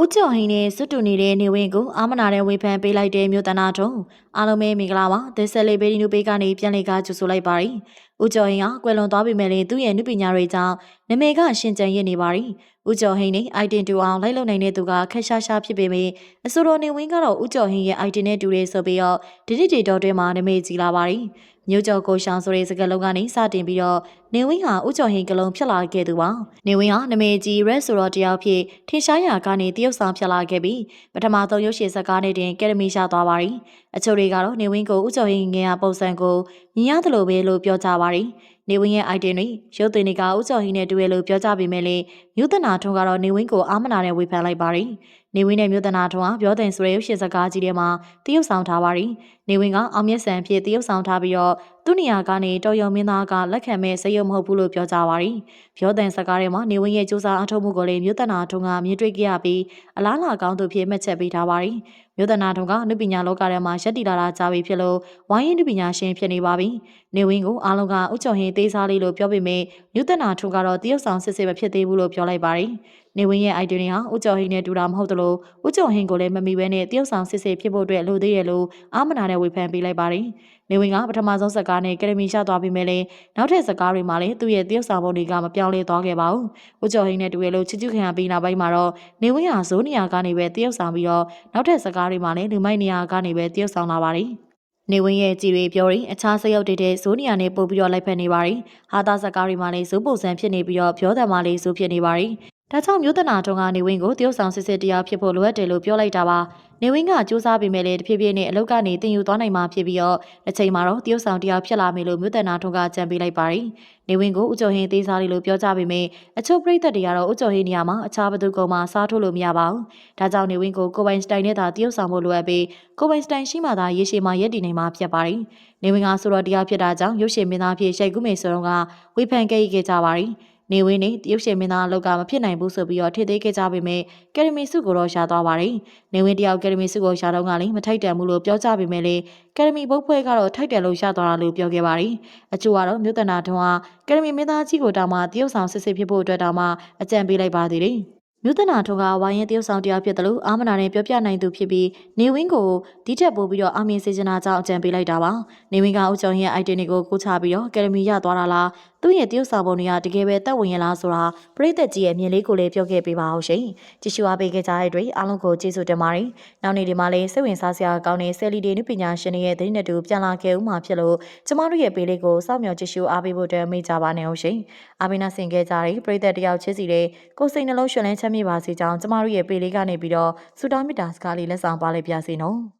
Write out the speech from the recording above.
ဦးကျော်ဟိန်နဲ့စွတ်တူနေတဲ့နေဝင်းကိုအာမနာတဲ့ဝေဖန်ပေးလိုက်တဲ့မြို့တနာထုံအားလုံးပဲမင်္ဂလာပါဒက်ဆက်လေးဘေဒီနူပေးကနေပြန်လေကားကြိုဆိုလိုက်ပါရီဦးကျော်ဟိန်ကကွယ်လွန်သွားပြီမဲ့လည်းသူ့ရဲ့နုပညာတွေကြောင့်နမေကရှင်ကျန်ရစ်နေပါရီဦးကျော်ဟိန်နဲ့ item တူအောင်လိုက်လုံနိုင်တဲ့သူကခက်ရှားရှားဖြစ်ပေမယ့်အစိုးရနေဝင်းကတော့ဦးကျော်ဟိန်ရဲ့ item နဲ့တူတယ်ဆိုပြီးတော့ဒီဒီတီတော်တွင်မှာနမေကြီးလာပါရီ မြို့ကျော်ကိုရှောင်းဆိုတဲ့စကားလုံးကနေစတင်ပြီးတော့နေဝင်းဟာဦးကျော်ဟိန်ကလုံးဖြစ်လာခဲ့သူပါနေဝင်းဟာနမေကြီးရက်ဆိုတော့တယောက်ဖြစ်ထင်ရှားရာကနေတရုတ်ဆောင်ဖြစ်လာခဲ့ပြီးပထမဆုံးရုပ်ရှင်ဇာတ်ကားနဲ့တင်ကယ်ဒမီရသွားပါရီအချို့တွေကတော့နေဝင်းကိုဦးကျော်ဟိန်ငယ်ရပုံစံကိုမြင်ရတယ်လို့ပဲလို့ပြောကြပါရီနေဝင်းရဲ့ item တွေရုပ်သွင်းတွေကဦးကျော်ဟိန်နဲ့တူရလို့ပြောကြပေမဲ့လည်းမြို့တနာထွန်းကတော့နေဝင်းကိုအာမနာနဲ့ဝေဖန်လိုက်ပါရီနေဝင်းနဲ့မြို့တနာထွန်းကပြောတဲ့ဆိုတဲ့ရုပ်ရှင်ဇာတ်ကားကြီးထဲမှာတရုတ်ဆောင်ထားပါရီနေဝင်းကအောင်မြတ်ဆန်ဖြစ်တရုတ်ဆောင်ထားပြီးတော့သူ့နေရာကနေတော်ရုံမင်းသားကလက်ခံမဲ့စရုပ်မဟုတ်ဘူးလို့ပြောကြပါရီပြောတဲ့စကားထဲမှာနေဝင်းရဲ့စူးစမ်းအထောက်မှုကိုလည်းမြို့တနာထွန်းကမြင်တွေ့ခဲ့ရပြီးအလားလာကောင်းသူဖြစ်မှတ်ချက်ပေးထားပါရီမြို့တနာထွန်းကနုပညာလောကထဲမှာရက်တီလာတာကြားပြီဖြစ်လို့ဝိုင်းရင်နုပညာရှင်ဖြစ်နေပါပြီနေဝင်းကိုအားလုံးကဥချုံဟင်းသေးစားလေးလို့ပြောပေမဲ့မြို့တနာထွန်းကတော့တရုတ်ဆောင်စစ်စစ်မဖြစ်သေးဘူးလို့ပြောလိုက်ပါရီနေဝင်းရဲ့ idea တွေဟာဥကျော်ဟင်းနဲ့တူတာမဟုတ်သလိုဥကျော်ဟင်းကိုလည်းမမီဘဲနဲ့တရုတ်ဆောင်စစ်စစ်ဖြစ်ဖို့အတွက်လိုသေးရဲ့လို့အာမနာနဲ့ဝေဖန်ပေးလိုက်ပါတယ်။နေဝင်းကပထမဆုံးဇာတ်ကားနဲ့ကယ်ဒမီရသွားပြီးမဲ့လည်းနောက်ထပ်ဇာတ်ကားတွေမှာလည်းသူ့ရဲ့တရုတ်ဆောင်ပုံတွေကမပြောင်းလဲသွားခဲ့ပါဘူး။ဥကျော်ဟင်းနဲ့တူရဲ့လို့ချစ်ချူခင်ရပြီးနောက်ပိုင်းမှာတော့နေဝင်းဟာဇိုးနေရာကနေပဲတရုတ်ဆောင်ပြီးတော့နောက်ထပ်ဇာတ်ကားတွေမှာလည်းလူမိုက်နေရာကနေပဲတရုတ်ဆောင်လာပါတယ်။နေဝင်းရဲ့ကြည်တွေပြောရင်အခြားစရုပ်တွေတဲ့ဇိုးနီယာနဲ့ပို့ပြီးတော့လိုက်ဖက်နေပါရီဟာသားစကားတွေမှာလည်းဇိုးပုံစံဖြစ်နေပြီးတော့ပြောတယ်မှာလည်းဇိုးဖြစ်နေပါရီ ဒါကြောင့်မြို့တနာထုံကနေဝင်းကိုတရုတ်ဆောင်စစ်စစ်တရားဖြစ်ဖို့လိုအပ်တယ်လို့ပြောလိုက်တာပါနေဝင်းကစူးစမ်းပြီးမဲ့လေတဖြည်းဖြည်းနဲ့အလုတ်ကနေတင်ယူသွားနိုင်မှာဖြစ်ပြီးတော့တစ်ချိန်မှာတော့တရုတ်ဆောင်တရားဖြစ်လာမယ်လို့မြို့တနာထုံကကြံပေးလိုက်ပါရီနေဝင်းကိုဥကြုံဟင်းသေးစားလေးလို့ပြောကြပေမဲ့အချို့ပြည်သက်တွေကတော့ဥကြုံဟင်းနေရာမှာအခြားဘသူကောင်မှစားထုတ်လို့မရပါဘူးဒါကြောင့်နေဝင်းကိုကိုပိုင်စတိုင်နဲ့သာတရုတ်ဆောင်ဖို့လိုအပ်ပြီးကိုပိုင်စတိုင်ရှိမှသာရေရှည်မှာရက်တည်နိုင်မှာဖြစ်ပါရီနေဝင်းကဆိုတော့တရားဖြစ်တာကြောင့်ရုပ်ရှင်မင်းသားဖြစ်ရှိုက်ကူးမေဆိုတော့ကဝေဖန်ခဲ့ရခဲ့ကြပါရီ နေဝင်းနဲ့တရုတ်ရှင်မင်းသားအလောက်ကမဖြစ်နိုင်ဘူးဆိုပြီးတော့ထိသေးခဲ့ကြပေမဲ့ကယ်ဒမီစုကိုတော့ရှာသွားပါတယ်။နေဝင်းတယောက်ကယ်ဒမီစုကိုရှာတော့ကလည်းမထိုက်တန်ဘူးလို့ပြောကြပေမဲ့လည်းကယ်ဒမီဘုတ်ဖွဲ့ကတော့ထိုက်တယ်လို့ရှာသွားတာလို့ပြောခဲ့ပါတယ်။အချို့ကတော့မြို့တနာထွန်းကကယ်ဒမီမင်းသားကြီးကိုတောင်မှတရုတ်ဆောင်စစ်စစ်ဖြစ်ဖို့အတွက်တောင်မှအကြံပေးလိုက်ပါသေးတယ်။မြို့တနာထွန်းကဝိုင်းရင်တရုတ်ဆောင်တရားဖြစ်တယ်လို့အာမနာနဲ့ပြောပြနိုင်သူဖြစ်ပြီးနေဝင်းကိုဒီထက်ပိုပြီးတော့အာမင်စေချနာကြောင့်အကြံပေးလိုက်တာပါနေဝင်းကအုပ်ချုပ်ရဲ့ item တွေကိုကိုချပြီးတော့အကယ်ဒမီရသွားတာလား သူ့ရဲ့တရုတ်ဆောင်ပုံတွေကတကယ်ပဲတက်ဝင်ရလားဆိုတာပရိသတ်ကြီးရဲ့မြင်လေးကိုလည်းပြောခဲ့ပေးပါအောင်ရှင်ကြည့်ရှုအားပေးခဲ့ကြတဲ့အတွက်အားလုံးကိုကျေးဇူးတင်ပါတယ်နောက်နေ့ဒီမှာလည်းစိတ်ဝင်စားစရာကောင်းတဲ့ဆယ်လီဒေနုပညာရှင်တွေရဲ့သတင်းတွေပြန်လာခဲ့ဦးမှာဖြစ်လို့ကျမတို့ရဲ့ပေးလေးကိုစောင့်မျှော်ကြည့်ရှုအားပေးဖို့အတွက်မိကြပါနဲ့အောင်ရှင်အားပေးနာဆင်ခဲ့ကြတဲ့ပရိသတ်တယောက်ချင်းစီတဲ့ကိုစိတ်နှလုံးရှင်လန်းချမ်းမြေပါစေကြောင်းကျမတို့ရဲ့ပေးလေးကနေပြီးတော့စူတောင်းမီတာစကားလေးလက်ဆောင်ပါလိုက်ပြစေနော်